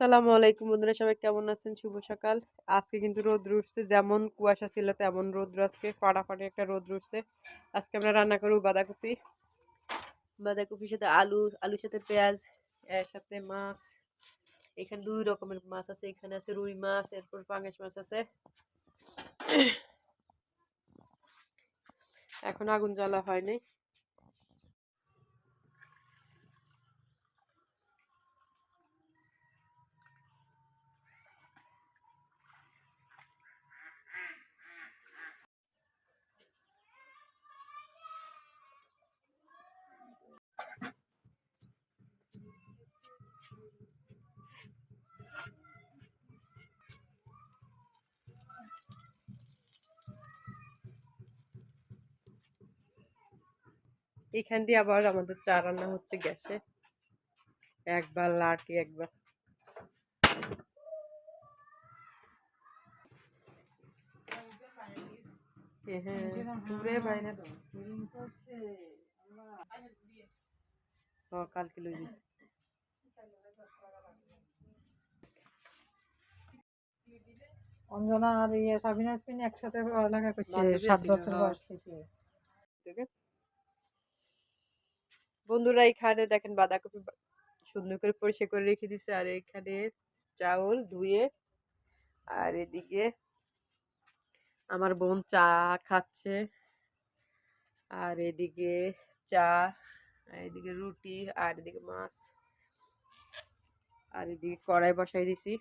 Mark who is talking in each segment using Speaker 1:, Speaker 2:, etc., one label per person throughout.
Speaker 1: আসসালামু আলাইকুম বন্ধুরা, সবাই কেমন আছেন? শুভ সকাল। আজকে কিন্তু রোদ উঠছে, যেমন কুয়াশা ছিল তেমন রোদ্র আজকে, ফাটাফাটি একটা রোদ উঠছে। আজকে আমরা রান্না করব বাঁধাকপি। বাঁধাকপির সাথে আলু, আলুর সাথে পেঁয়াজ, এর সাথে মাছ, এখানে দুই রকমের মাছ আছে, এখানে আছে রুই মাছ, এরপর পাঙ্গাস মাছ আছে। এখন আগুন জ্বালা হয়নি। এখান দিয়ে আবার আমাদের চা রান্না হচ্ছে গ্যাসে। একবার লাটি একবার। হ্যাঁ কালকে লই
Speaker 2: অঞ্জনা আর ইয়ে সাবিনা স্পিন একসাথে পড়ালেখা করছে সাত বছর। বয়স থেকে।
Speaker 1: বন্ধুরা এখানে দেখেন বাঁধাকপি সুন্দর করে পরিষ্কার করে রেখে দিছে। আর এখানে চাউল ধুয়ে, আর এদিকে আমার বোন চা খাচ্ছে। আর এদিকে চা, আর এদিকে রুটি, আর এদিকে মাছ, আর এদিকে কড়াই বসাই দিছি।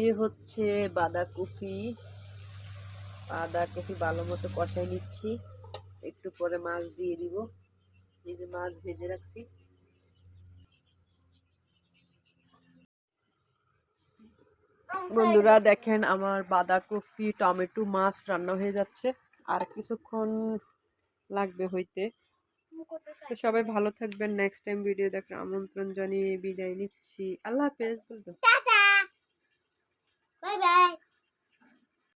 Speaker 1: এই হচ্ছে বাঁধাকপি। বাঁধাকপি ভালো মতো কষাই নিচ্ছি। একটু পরে মাছ দিয়ে দিব। এই যে মাছ ভেজে রাখছি। বন্ধুরা, দেখেন আমার বাঁধাকপি, টমেটো মাছ রান্না হয়ে যাচ্ছে। আর কিছুক্ষণ লাগবে হইতে। তো সবাই ভালো থাকবেন। নেক্সট টাইম ভিডিও দেখার আমন্ত্রণ জানিয়ে বিদায় নিচ্ছি। আল্লাহ হাফেজ। বলতো.